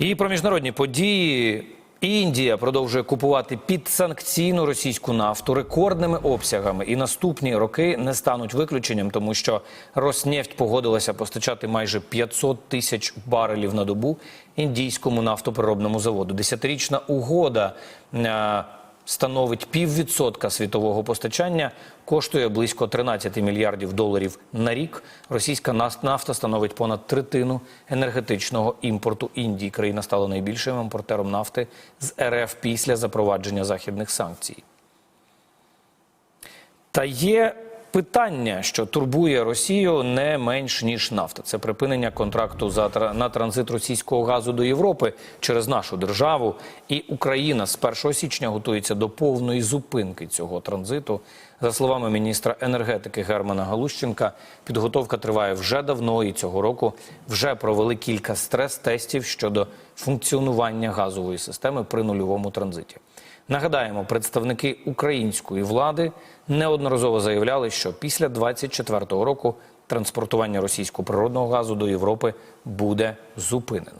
І про міжнародні події. Індія продовжує купувати підсанкційну російську нафту рекордними обсягами, і наступні роки не стануть виключенням, тому що Роснефть погодилася постачати майже 500 тисяч барелів на добу індійському нафтопереробному заводу. Десятирічна угода е, становить піввідсотка світового постачання, коштує близько 13 мільярдів доларів на рік. Російська нафта становить понад третину енергетичного імпорту Індії. Країна стала найбільшим імпортером нафти з РФ після запровадження західних санкцій. Та є питання, що турбує Росію не менш ніж нафта. Це припинення контракту за на транзит російського газу до Європи через нашу державу. І Україна з 1 січня готується до повної зупинки цього транзиту. За словами міністра енергетики Германа Галущенка, підготовка триває вже давно і цього року вже провели кілька стрес-тестів щодо функціонування газової системи при нульовому транзиті. Нагадаємо, представники української влади неодноразово заявляли, що після 24-го року транспортування російського природного газу до Європи буде зупинено.